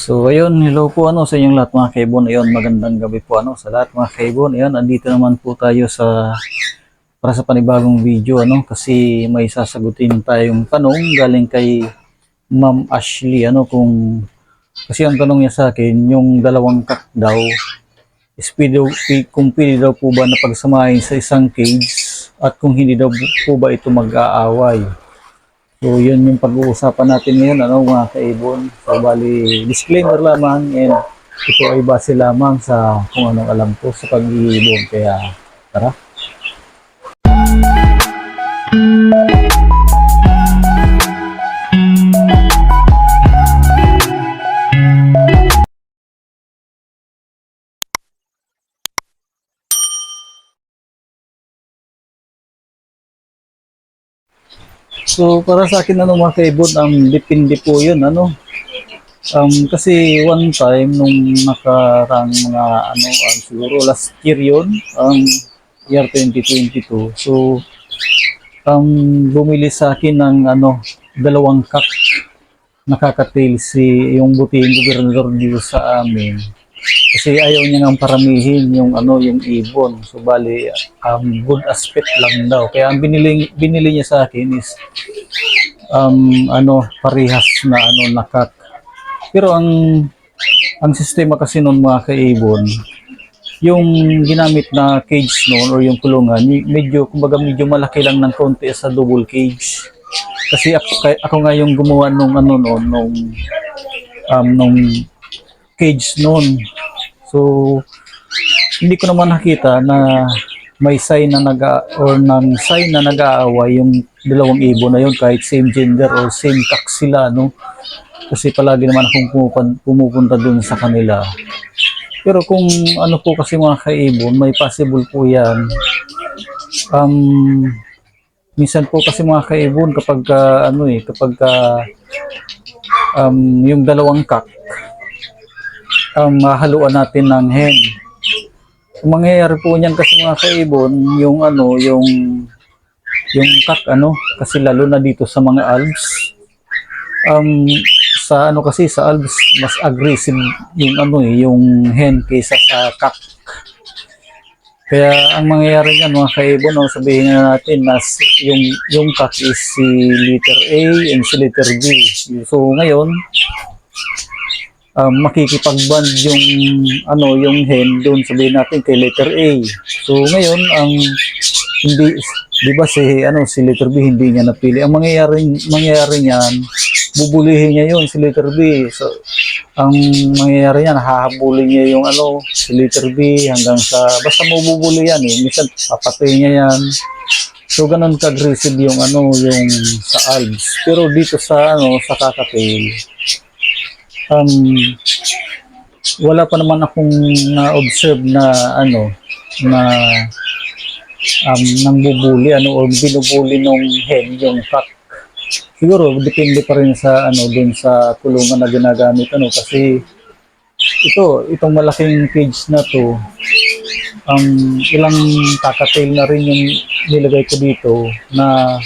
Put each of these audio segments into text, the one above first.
So ayun, hello po ano sa inyong lahat mga kaibon. Ayun, magandang gabi po ano sa lahat mga kaibon. Ayun, andito naman po tayo sa para sa panibagong video ano kasi may sasagutin tayong tanong galing kay Ma'am Ashley ano kung kasi ang tanong niya sa akin yung dalawang kak daw is pwede, kung pwede daw po ba na pagsamahin sa isang cage at kung hindi daw po ba ito mag-aaway. So, yun yung pag-uusapan natin ngayon, ano, mga kaibon. So, bali, disclaimer lamang and ito ay base lamang sa kung anong alam ko sa pag-iibon. Kaya, tara. So, para sa akin, ano, mga kaibon, ang depende po yun, ano. Um, kasi one time, nung nakarang mga, ano, um, siguro last year yun, um, year 2022. So, um, bumili sa akin ng, ano, dalawang kak nakakatail si yung buting gobernador dito sa amin. Kasi ayaw niya nang paramihin yung ano yung ibon. So bali um, good aspect lang daw. Kaya ang binili binili niya sa akin is um, ano parehas na ano nakak. Pero ang ang sistema kasi noon mga kaibon, yung ginamit na cage noon or yung kulungan, medyo kumbaga medyo malaki lang ng konti sa double cage. Kasi ako, ako nga yung gumawa nung ano noon nung um, nung cage noon. So hindi ko naman nakita na may sign na naga or ng sign na nag-aaway yung dalawang ibon na yun kahit same gender or same cock sila no? Kasi palagi naman akong pumupunta, pumupunta dun sa kanila. Pero kung ano po kasi mga kaibon may possible po yan. Um minsan po kasi mga kaibon kapag ka, ano eh kapag ka, um, yung dalawang cock um, mahaluan natin ng hen ang mangyayari po niyan kasi mga kaibon, yung ano, yung yung kak ano, kasi lalo na dito sa mga alps. Um, sa ano kasi sa alps mas aggressive yung ano eh, yung hen kaysa sa kak. Kaya ang mangyayari niyan mga kaibon, no, sabihin na natin na si- yung yung kak is si letter A and si letter B. So ngayon, um, makikipag-bond yung ano yung hen doon sabihin natin kay letter A. So ngayon ang hindi 'di ba si ano si letter B hindi niya napili. Ang mangyayari mangyayari niyan bubulihin niya yun si letter B. So ang mangyayari niyan hahabulin niya yung ano si letter B hanggang sa basta mabubuli yan eh. Minsan papatayin niya yan. So ganun ka-aggressive yung ano yung sa alps. Pero dito sa ano sa kakatail um, wala pa naman akong na-observe na ano na um, nang bubuli ano o binubuli nung hen yung cock. Siguro depende pa rin sa ano dun sa kulungan na ginagamit ano kasi ito itong malaking cage na to um, ilang kakatail na rin yung nilagay ko dito na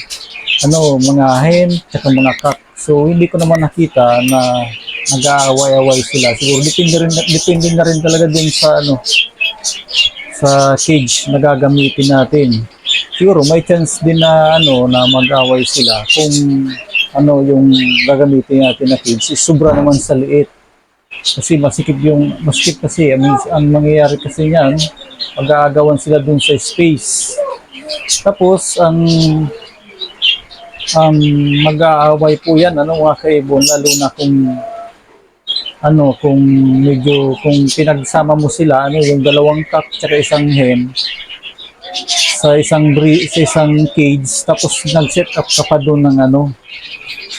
ano mga hen tsaka mga cock. So hindi ko naman nakita na nag-aaway-away sila. Siguro depende rin depende na rin talaga din sa ano sa cage na gagamitin natin. Siguro may chance din na ano na mag-away sila kung ano yung gagamitin natin na cage is sobra naman sa liit. Kasi masikip yung masikip kasi ang, ang mangyayari kasi niyan mag-aagawan sila dun sa space. Tapos ang um, mag-aaway po yan, ano mga kaibon, lalo na kung ano, kung medyo, kung pinagsama mo sila, ano, yung dalawang cock tsaka isang hen, sa isang bre- sa isang cage, tapos nag-set up ka pa doon ng ano,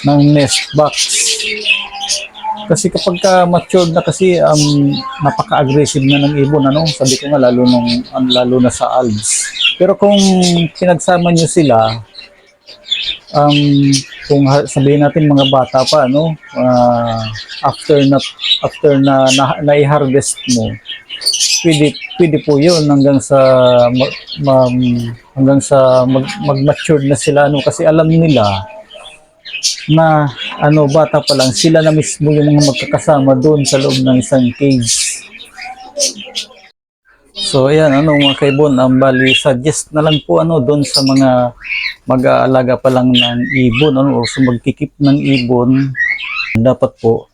ng nest box. Kasi kapag ka matured na kasi um, napaka-aggressive na ng ibon ano sabi ko nga lalo nung um, lalo na sa alves. Pero kung pinagsama niyo sila um, kung sabihin natin mga bata pa no ah, after na after na, na na-harvest mo pwede pwede po yun hanggang sa ma- ma- hanggang sa mag, mag-mature na sila no kasi alam nila na ano bata pa lang sila na mismo yung mga magkakasama doon sa loob ng isang cage. So ayan ano mga kaibon, ang bali suggest na lang po ano doon sa mga mag-aalaga pa lang ng ibon ano o sa magkikip ng ibon dapat po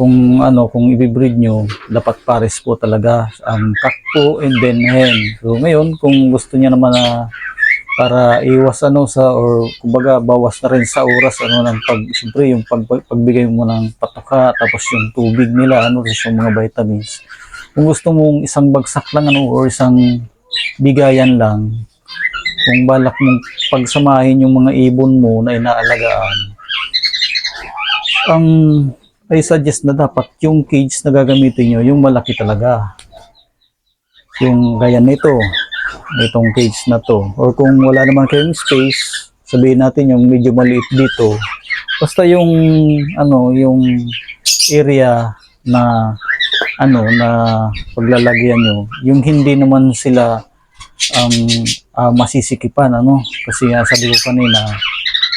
kung ano kung ibibreed nyo dapat pares po talaga ang kakpo and then hen. So ngayon kung gusto niya naman na para iwas ano sa or kumbaga bawas na rin sa oras ano ng pag siyempre yung pag, pagbigay mo ng patoka tapos yung tubig nila ano yung mga vitamins kung gusto mong isang bagsak lang ano or isang bigayan lang kung balak mong pagsamahin yung mga ibon mo na inaalagaan ang I suggest na dapat yung cage na gagamitin nyo yung malaki talaga. Yung gaya nito itong cage na to. Or kung wala naman kayong space sabihin natin yung medyo maliit dito. Basta yung ano yung area na ano na paglalagyan nyo yung hindi naman sila ang ah, masisikipan ano? Kasi nga sabi ko kanina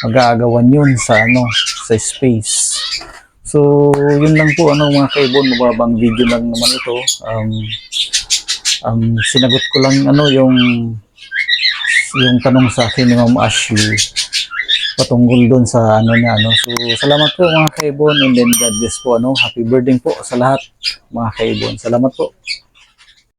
mag-aagawan yun sa ano sa space. So yun lang po ano mga kaibon mababang video lang naman ito. Um, um, sinagot ko lang ano yung yung tanong sa akin ni Ma'am Ashley patungkol doon sa ano niya ano. So salamat po mga kaibon and then God bless po ano. Happy birthday po sa lahat mga kaibon. Salamat po.